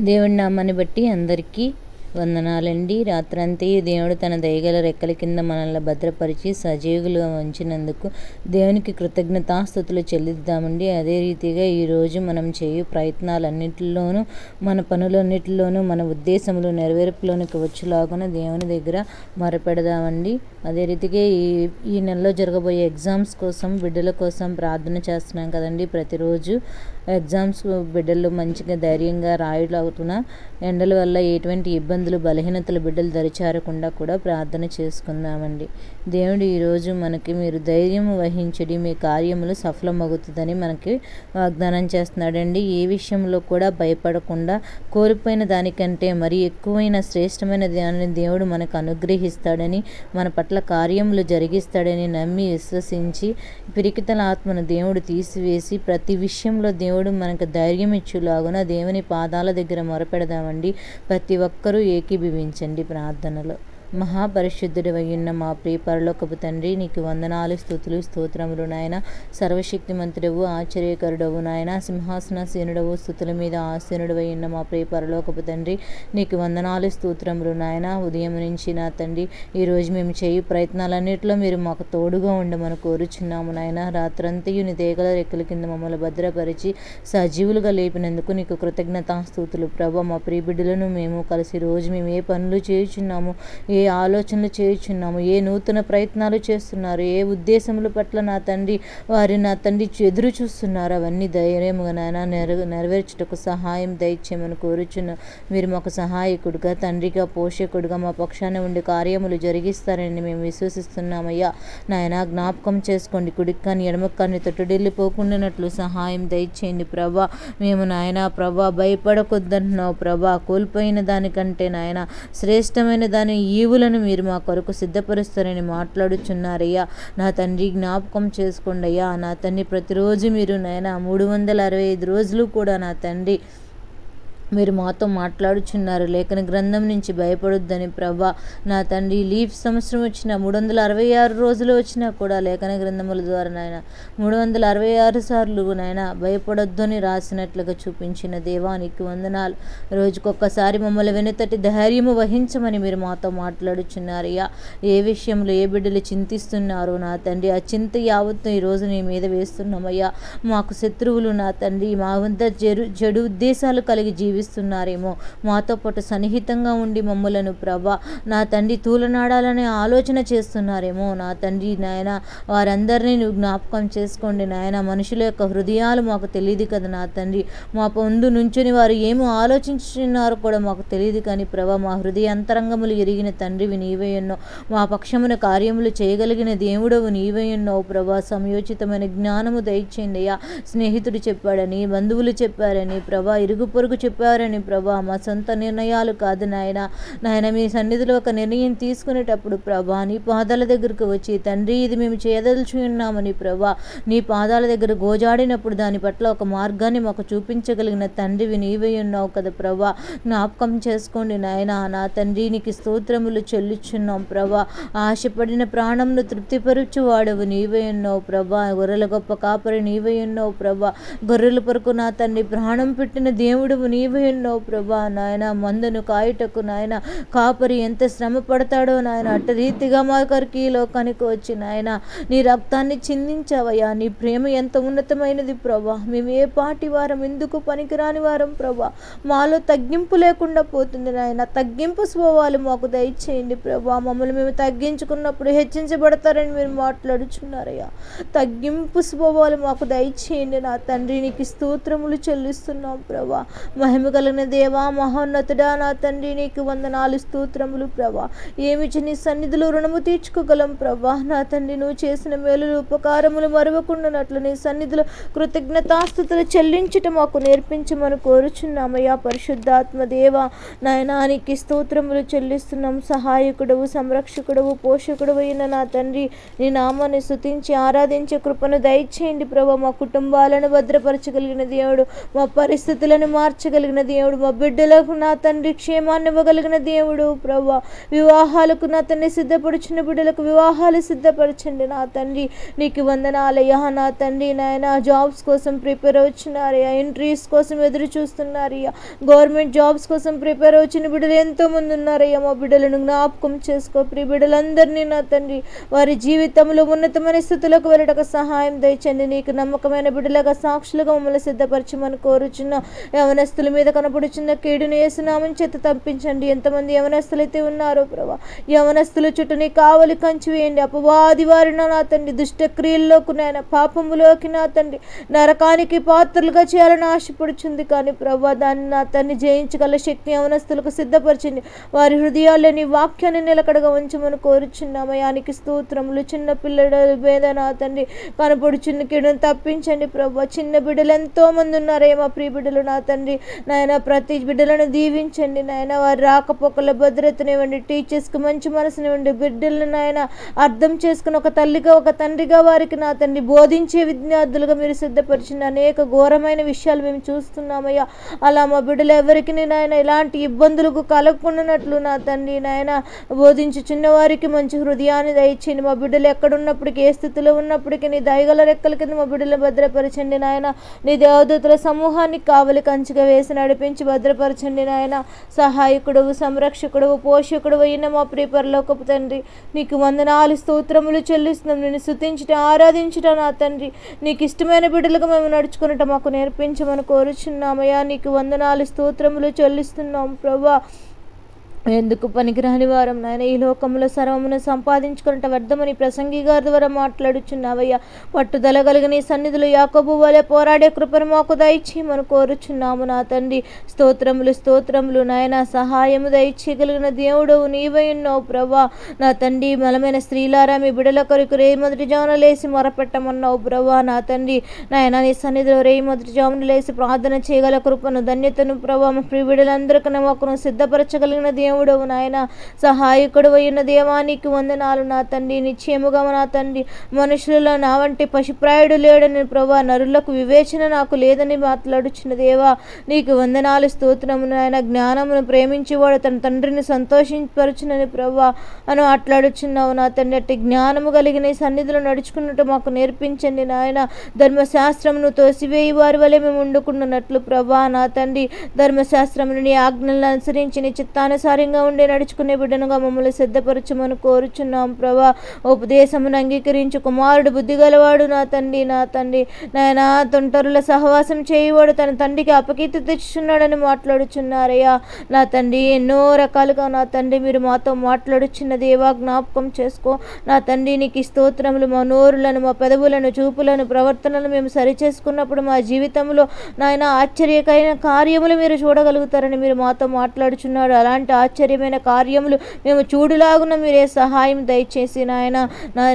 దేవుడి నామాన్ని బట్టి అందరికీ వందనాలండి. రాత్రంతయు దేవుడు తన దయగల రెక్కల కింద మనల్ని భద్రపరిచి సజీవులుగా ఉంచినందుకు దేవునికి కృతజ్ఞతాస్థుతులు చెల్లిద్దామండి. అదే రీతిగా ఈరోజు మనం చేయు ప్రయత్నాలన్నింటిలోనూ మన పనులన్నింటిలోనూ మన ఉద్దేశములు నెరవేర్పులోనికి వచ్చేలాగున దేవుని దగ్గర మొరపెడదామండి. అదే రీతిగా ఈ ఈ నెలలో జరగబోయే ఎగ్జామ్స్ కోసం బిడ్డల కోసం ప్రార్థన చేస్తున్నాం కదండి. ప్రతిరోజు ఎగ్జామ్స్ బిడ్డలు మంచిగా ధైర్యంగా రాయలాగుతున్న ఎండల వల్ల ఎటువంటి ఇబ్బంది ఇబ్బందులు బలహీనతలు బిడ్డలు దరిచారకుండా కూడా ప్రార్థన చేసుకుందామండి. దేవుడు ఈరోజు మనకి మీరు ధైర్యం వహించడి మీ కార్యములు సఫలమవుతుందని మనకి వాగ్దానం చేస్తున్నాడండి. ఏ విషయంలో కూడా భయపడకుండా కోల్పోయిన దానికంటే మరి ఎక్కువైన శ్రేష్టమైన దానిని దేవుడు మనకు అనుగ్రహిస్తాడని మన పట్ల కార్యములు జరిగిస్తాడని నమ్మి విశ్వసించి పిరికితల ఆత్మను దేవుడు తీసివేసి ప్రతి విషయంలో దేవుడు మనకు ధైర్యం ఇచ్చులాగున దేవుని పాదాల దగ్గర మొరపెడదామండి. ప్రతి ఒక్కరూ ఏకీభవించండి ప్రార్థనలో. మహాపరిశుద్ధుడు ఉన్న మా ప్రియ పరలోకపు తండ్రి నీకు వందనాలు స్థుతులు స్తోత్రములు నాయన. సర్వశక్తిమంతుడవు ఆశ్చర్యకరుడవు నాయన. సింహాసనసీనుడవు స్థుతుల మీద ఆసీనుడు మా ప్రియ పరలోకపు తండ్రి నీకు వందనాలు స్తోత్రములు నాయన. ఉదయం నుంచి నా తండ్రి ఈరోజు మేము చేయు ప్రయత్నాలన్నింటిలో మీరు మాకు తోడుగా ఉండమని కోరుచున్నాము నాయన. రాత్రంతయు నీ దేగల రెక్కల కింద మమ్మల్ని భద్రపరిచి సజీవులుగా లేపినందుకు నీకు కృతజ్ఞతాస్తుతులు ప్రభా మా ప్రియ బిడ్డలను మేము కలిసి రోజు మేము ఏ పనులు చేయుచున్నాము ఏ ఆలోచనలు చేయుచున్నాము? ఏ నూతన ప్రయత్నాలు చేస్తున్నారు? ఏ ఉద్దేశముల పట్ల నా తండ్రి వారి నా తండ్రి ఎదురు చూస్తున్నారు? అవన్నీ ధైర్యముగా నాయన నెరవే నెరవేర్చుటకు సహాయం దయచేయమని కోరుచున్న మీరు మాకు సహాయకుడిగా తండ్రిగా పోషకుడుగా మా పక్షాన ఉండి కార్యములు జరిగిస్తారని మేము విశ్వసిస్తున్నామయ్యా. నాయన జ్ఞాపకం చేసుకోండి. కుడిక్కాని ఎడమక్కాని తొట్టుడెళ్ళిపోకుండానట్లు సహాయం దయచేయండి ప్రభా. మేము నాయన ప్రభా భయపడకొద్దంటున్నావు ప్రభా. కోల్పోయిన దానికంటే నాయన శ్రేష్టమైన దాని ఈ జీవులను మీరు మా కొరకు సిద్ధపరుస్తారని మాట్లాడుచున్నారయ్యా. నా తండ్రి జ్ఞాపకం చేసుకోండి అయ్యా నా తండ్రి ప్రతిరోజు మీరు నాయన మూడు వందల అరవై ఐదు రోజులు కూడా నా తండ్రి మీరు మాతో మాట్లాడుచున్నారు. లేఖన గ్రంథం నుంచి భయపడొద్దని ప్రభా. నా తండ్రి లీఫ్ సంవత్సరం వచ్చిన మూడు వందల అరవై ఆరు రోజులు వచ్చినా కూడా లేఖన గ్రంథముల ద్వారా నాయన మూడు వందల అరవై ఆరు సార్లు నాయన భయపడొద్దని రాసినట్లుగా చూపించిన దేవానికి వందనాలు. రోజుకొక్కసారి మమ్మల్ని వెనుతటి ధైర్యము వహించమని మీరు మాతో మాట్లాడుచున్నారయ్యా. ఏ విషయంలో ఏ బిడ్డలు చింతిస్తున్నారు నా తండ్రి ఆ చింత యావత్తు ఈరోజు నీ మీద వేస్తున్నామయ్యా. మాకు శత్రువులు నా తండ్రి మా వద్ద చెడు చెడు ఉద్దేశాలు కలిగి జీవి జీవిస్తున్నారేమో. మాతో పాటు సన్నిహితంగా ఉండి మమ్మలను ప్రభా నా తండ్రి తూలనాడాలనే ఆలోచన చేస్తున్నారేమో. నా తండ్రి నాయన వారందరినీ నువ్వు జ్ఞాపకం చేసుకోండి నాయన. మనుషుల యొక్క హృదయాలు మాకు తెలియదు కదా నా తండ్రి. మా పొందు నుంచుని వారు ఏమో ఆలోచించున్నారో కూడా మాకు తెలియదు కానీ ప్రభా మా హృదయ అంతరంగములు ఎరిగిన తండ్రివి నీవే ఉన్నావు మా పక్షమున కార్యములు చేయగలిగిన దేవుడవు నీవే ప్రభా సంయోచితమైన జ్ఞానము దయచేయండి అయ్యా. స్నేహితుడు చెప్పాడని బంధువులు చెప్పారని ప్రభా ఇరుగు పొరుగు చెప్పారని ప్రభా మా సొంత నిర్ణయాలు కాదు నాయన. నాయన మీ సన్నిధిలో ఒక నిర్ణయం తీసుకునేటప్పుడు ప్రభా నీ పాదాల దగ్గరకు వచ్చి తండ్రి ఇది మేము చేయదలుచు ఉన్నామని ప్రభా నీ పాదాల దగ్గర గోజాడినప్పుడు దాని పట్ల ఒక మార్గాన్ని మాకు చూపించగలిగిన తండ్రివి నీవే ఉన్నావు కదా ప్రభా. జ్ఞాపకం చేసుకోండి నాయన నా తండ్రి నీకు స్తోత్రములు చెల్లిచున్నాం ప్రభా. ఆశపడిన ప్రాణంను తృప్తిపరచు వాడవు నీవే ఉన్నావు ప్రభా. గొర్రెల గొప్ప కాపరి నీవే ఉన్నావు ప్రభా. గొర్రెల కొరకు నా తండ్రి ప్రాణం పెట్టిన దేవుడు నీవే ఉన్నావు ప్రభా నాయన? మందును కాయుటకు నాయన? కాపరి ఎంత శ్రమ పడతాడో నాయన? అట్ట రీతిగా మా కొరకు ఈ లోకానికి వచ్చి నాయన నీ రక్తాన్ని చిందించావయ్యా. నీ ప్రేమ ఎంత ఉన్నతమైనది ప్రభా? మేము ఏ పాటి వారం ఎందుకు పనికిరాని వారం ప్రభా? మాలో తగ్గింపు లేకుండా పోతుంది నాయన. తగ్గింపు స్వభావాలు మాకు దయచేయండి ప్రభా. మమ్మల్ని మేము తగ్గించుకున్నప్పుడు హెచ్చించబడతారని మీరు మాట్లాడుచున్నారయ్యా. తగ్గింపు స్వభావాలు మాకు దయచేయండి నా తండ్రి. నీకు స్తోత్రములు చెల్లిస్తున్నాం ప్రభా. మహిమ కలిగిన దేవా మహోన్నతుడా నా తండ్రి నీకు వందనాలు స్తోత్రములు ప్రభా. ఏమిచ్చి నీ సన్నిధిలో రుణము తీర్చుకోగలం ప్రభా. నా తండ్రి నువ్వు చేసిన మేలులు ఉపకారములు మరవకుండానట్లు నీ సన్నిధిలో కృతజ్ఞతాస్థుతులు చెల్లించటం మాకు నేర్పించమని కోరుచున్నామయ్యా పరిశుద్ధాత్మ దేవ. నాయనానికి స్తోత్రములు చెల్లిస్తున్నాం. సహాయకుడవు సంరక్షకుడవు పోషకుడవు అయిన నా తండ్రి నీ నామాన్ని స్తుతించి ఆరాధించే కృపను దయచేయండి ప్రభా. మా కుటుంబాలను భద్రపరచగలిగిన దేవుడు మా పరిస్థితులను మార్చగలిగిన ఇవ్వగలిగిన దేవుడు మా బిడ్డలకు నా తండ్రి క్షేమాన్ని ఇవ్వగలిగిన దేవుడు. ప్రభా వివాహాలకు నా తండ్రి సిద్ధపడుచున్న బిడ్డలకు వివాహాలు సిద్ధపరచండి. నా తండ్రి నీకు వందనాలయ్యా నా తండ్రి నాయన జాబ్స్ కోసం ప్రిపేర్ అవుతున్నారయ్యా ఎంట్రీస్ కోసం ఎదురు చూస్తున్నారయ్యా గవర్నమెంట్ జాబ్స్ కోసం ప్రిపేర్ వచ్చిన బిడ్డలు ఎంతో మంది ఉన్నారయ్యా మా బిడ్డలను జ్ఞాపకం చేసుకో. ప్రియ బిడ్డలందరినీ నా తండ్రి వారి జీవితంలో ఉన్నతమైన స్థితులకు వెళ్ళటకు సహాయం దయచండి. నీకు నమ్మకమైన బిడ్డలుగా సాక్షులుగా మమ్మల్ని సిద్ధపరచమని కోరుచున్న యవనస్తుల మీద కనపడుచున్న కీడుని వేసునామని చేత తప్పించండి. ఎంతమంది యవనస్తులైతే ఉన్నారో ప్రభా యవనస్తుల చుట్టూని కావలి కంచి వేయండి. అపవాది వారిన నా తండ్రి దుష్టక్రియల్లోకి నాయన పాపములోకి నా తండ్రి నరకానికి పాత్రలుగా చేయాలని ఆశపడుచుంది. కానీ ప్రభా దాన్ని నా తండ్రి జయించగల శక్తి యవనస్తులకు సిద్ధపరిచింది. వారి హృదయాల్లోని వాక్యాన్ని నిలకడగా ఉంచమని కోరుచున్నామయానికి స్తోత్రములు. చిన్న పిల్లల మీద నా తండ్రి కనపడుచున్న కీడును తప్పించండి. ప్రభా చిన్న బిడ్డలు ఎంతో మంది ఉన్నారే మా ప్రియ బిడ్డలు నా తండ్రి నాయన ప్రతి బిడ్డలను దీవించండి నాయన. వారి రాకపోకల భద్రతనివ్వండి టీచర్స్కి మంచి మనసునివ్వండి బిడ్డలను నాయన అర్థం చేసుకుని ఒక తల్లిగా ఒక తండ్రిగా వారికి నా తండ్రి బోధించే విద్యార్థులుగా మీరు సిద్ధపరిచిన అనేక ఘోరమైన విషయాలు మేము చూస్తున్నామయ్యా. అలా మా బిడ్డలు ఎవరికి నాయన ఇలాంటి ఇబ్బందులకు కలగకుండానట్లు నా తండ్రి నాయన బోధించి చిన్నవారికి మంచి హృదయాన్ని దయచేయండి. మా బిడ్డలు ఎక్కడున్నప్పటికీ ఏ స్థితిలో ఉన్నప్పటికీ నీ దయగల రెక్కల కింద మా బిడ్డలను భద్రపరచండి నాయన. నీ దేవదూతుల సమూహానికి కావలి కంచిగా వేసి నడిపించి భద్రపరచండి నాయన. సహాయకుడవు సంరక్షకుడవు పోషకుడు అయిన మా ప్రియ తండ్రి. నీకు వందనాలు స్తోత్రములు చెల్లిస్తున్నాం. నేను శుతించట ఆరాధించట నా తండ్రి. నీకు ఇష్టమైన బిడ్డలుగా మేము నడుచుకున్నట మాకు నేర్పించమని కోరుచున్నామయ్యా. నీకు వందనాలు స్తోత్రములు చెల్లిస్తున్నాం ప్రభా. ఎందుకు పనికిరాని వారం నాయన? ఈ లోకంలో సర్వమును సంపాదించుకున్నట్టు వ్యర్థమని ప్రసంగి గారి ద్వారా మాట్లాడుచున్నావయ్యా. పట్టుదల కలిగిన ఈ సన్నిధులు యాకోబు వలె పోరాడే కృపను మాకు దయచేయమని కోరుచున్నాము నా తండ్రి. స్తోత్రములు స్తోత్రములు నాయన సహాయము దయచేయగలిగిన దేవుడు నీవై ఉన్నావు ప్రభా నా తండ్రి బలమైన స్త్రీలారా మీ బిడల కొరకు రే మొదటి జామున లేసి మొరపెట్టమన్నావు ప్రభా నా తండ్రి. నాయన నీ సన్నిధిలో రే మొదటి జామున లేసి ప్రార్థన చేయగల కృపను ధన్యతను ప్రభా మా ప్రియ బిడలందరికీ మాకు సిద్ధపరచగలిగిన దేవుడు దేవుడవు నాయన. సహాయకుడు అయిన దేవానికి వందనాలు నా తండ్రి. నిశ్చయముగా నా తండ్రి మనుషులలో నా వంటి పశుప్రాయుడు లేడని ప్రభా నరులకు వివేచన నాకు లేదని మాట్లాడుచున్న దేవా నీకు వందనాలు స్తోత్రము నాయన. జ్ఞానమును ప్రేమించేవాడు తన తండ్రిని సంతోషింపరచునని ప్రభా అని మాట్లాడుచున్నావు నా తండ్రి. అట్టి జ్ఞానము కలిగిన సన్నిధిలో నడుచుకున్నట్టు మాకు నేర్పించండి నాయన. ధర్మశాస్త్రమును తోసివేయి వారి వలె మేము వండుకున్నట్లు ప్రభా నా తండ్రి. ధర్మశాస్త్రమును నీ ఆజ్ఞలను అనుసరించి నీ చిత్తానుసారంగా ఉండి నడుచుకునే బిడ్డనుగా మమ్మల్ని సిద్ధపరచమని కోరుచున్నాం ప్రభా. ఉపదేశమును అంగీకరించు కుమారుడు బుద్ధి గలవాడు నా తండ్రి నా తండ్రి. నాయన తొంటరుల సహవాసం చేయవాడు తన తండ్రికి అపకీర్తి తెచ్చుచున్నాడని మాట్లాడుచున్నారయ్యా. నా తండ్రి ఎన్నో రకాలుగా నా తండ్రి మీరు మాతో మాట్లాడుచున్న దేవా జ్ఞాపకం చేసుకో. నా తండ్రి నీకు స్తోత్రములు మా నోరులను మా పెదవులను చూపులను ప్రవర్తనలు మేము సరిచేసుకున్నప్పుడు మా జీవితంలో నాయన ఆశ్చర్యకైన కార్యములు మీరు చూడగలుగుతారని మీరు మాతో మాట్లాడుచున్నాడు. అలాంటి ఆశ్చర్యమైన కార్యములు మేము చూడులాగున మీరే సహాయం దయచేసి నాయన.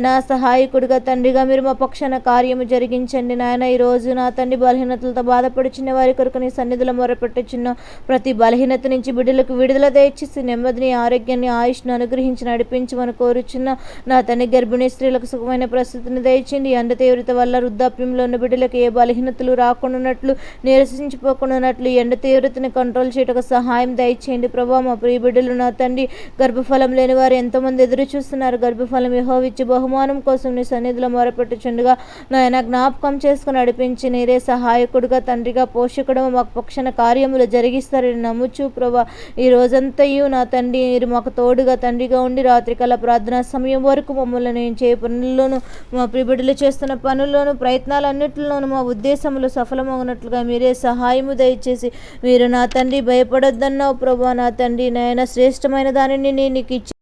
నా సహాయకుడిగా తండ్రిగా మీరు మా పక్షాన కార్యము జరిగించండి నాయన. ఈరోజు నా తండ్రి బలహీనతలతో బాధపడుచున్న వారి కొరకు నీ సన్నిధిలో మొరపెట్టుచున్న ప్రతి బలహీనత నుంచి బిడ్డలకు విడుదల దయచేసి నెమ్మదిని ఆరోగ్యాన్ని ఆయుష్ను అనుగ్రహించి నడిపించమని కోరుచున్న నా తండ్రి గర్భిణీ స్త్రీలకు సుఖమైన ప్రస్తుతిని దయచేయండి. ఎండ తీవ్రత వల్ల వృద్ధాప్యంలో ఉన్న బిడ్డలకు ఏ బలహీనతలు రాకుండానట్లు నీరసించిపోకుండానట్లు ఎండ తీవ్రతని కంట్రోల్ చేయటకు సహాయం దయచేయండి. ప్రభావ మా ప్రియ బిడ్డలు నా తండ్రి గర్భఫలం లేని వారు ఎంతోమంది ఎదురు చూస్తున్నారు. గర్భఫలం యెహోవిచ్చే బహుమానం కోసం నీ సన్నిధిలో మొరపెట్టుచుండగా నాయన జ్ఞాపకం చేసుకుని నడిపించి నీరే సహాయకుడుగా తండ్రిగా పోషకుడు మాకు పక్షణ కార్యములు జరిగిస్తారని నమ్ముచు ప్రభా ఈ రోజంతయు నా తండ్రి మీరు మాకు తోడుగా తండ్రిగా ఉండి రాత్రికాల ప్రార్థనా సమయం వరకు మమ్మల్ని నేను చే పనుల్లోనూ మా ప్రిబిడ్డలు చేస్తున్న పనుల్లోనూ ప్రయత్నాలన్నింటిలోనూ మా ఉద్దేశములు సఫలమవునట్లుగా మీరే సహాయము దయచేసి మీరు నా తండ్రి భయపడొద్దన్నావు ప్రభా నా తండ్రి నాయన శ్రేష్టమైన దానిని నేను నీకు ఇచ్చి